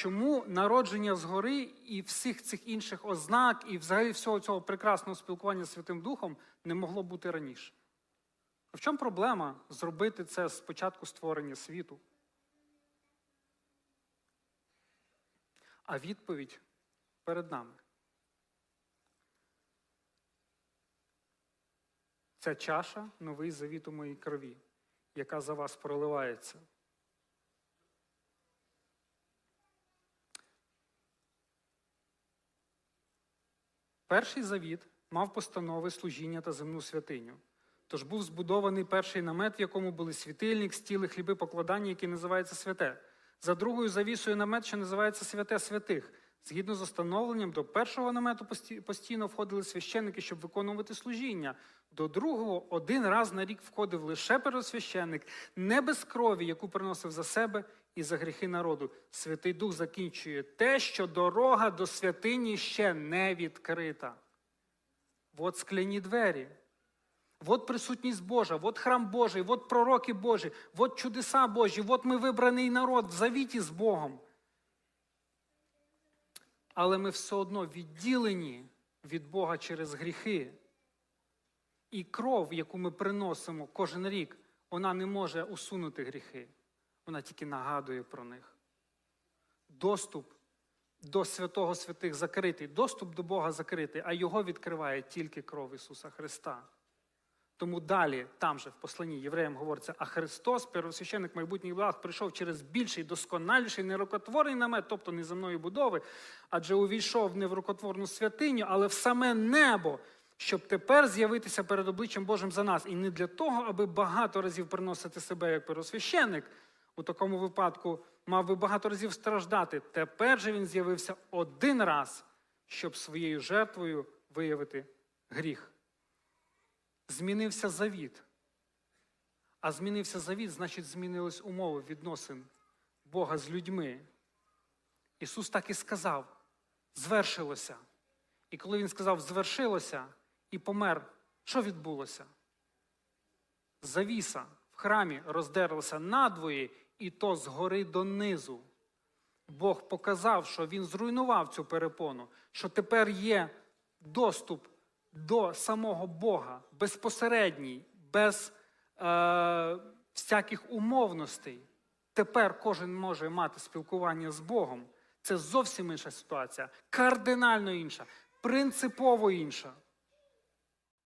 чому народження згори і всіх цих інших ознак, і взагалі всього цього прекрасного спілкування з Святим Духом не могло бути раніше? В чому проблема зробити це з початку створення світу? А відповідь перед нами. Ця чаша новий завіт у моїй крові, яка за вас проливається. Перший завіт мав постанови служіння та земну святиню. Тож був збудований перший намет, в якому були світильник, стіли, хліби, покладання, який називається святе. За другою завісою намет, що називається святе святих. Згідно з установленням, до першого намету постійно входили священники, щоб виконувати служіння. До другого один раз на рік входив лише первосвященник, не без крові, яку приносив за себе і за гріхи народу. Святий Дух закінчує те, що дорога до святині ще не відкрита. От скляні двері. Вот присутність Божа, вот храм Божий, вот пророки Божі, вот чудеса Божі, вот ми вибраний народ в завіті з Богом. Але ми все одно відділені від Бога через гріхи. І кров, яку ми приносимо кожен рік, вона не може усунути гріхи. Вона тільки нагадує про них. Доступ до святого святих закритий, доступ до Бога закритий, а його відкриває тільки кров Ісуса Христа. Тому далі, там же в посланні євреям говориться, а Христос, первосвященник майбутніх благ, прийшов через більший, досконаліший, нерукотворний намет, тобто неземної будови, адже увійшов не в рукотворну святиню, але в саме небо, щоб тепер з'явитися перед обличчям Божим за нас. І не для того, аби багато разів приносити себе як первосвященник, у такому випадку мав би багато разів страждати. Тепер же він з'явився один раз, щоб своєю жертвою виявити гріх змінився завіт. А змінився завіт, значить, змінились умови відносин Бога з людьми. Ісус так і сказав: звершилося. І коли Він сказав звершилося і помер, що відбулося? Завіса в храмі роздерлася надвоє, і то згори донизу. Бог показав, що Він зруйнував цю перепону, що тепер є доступ до самого Бога, безпосередній, без е, всяких умовностей. Тепер кожен може мати спілкування з Богом. Це зовсім інша ситуація, кардинально інша, принципово інша.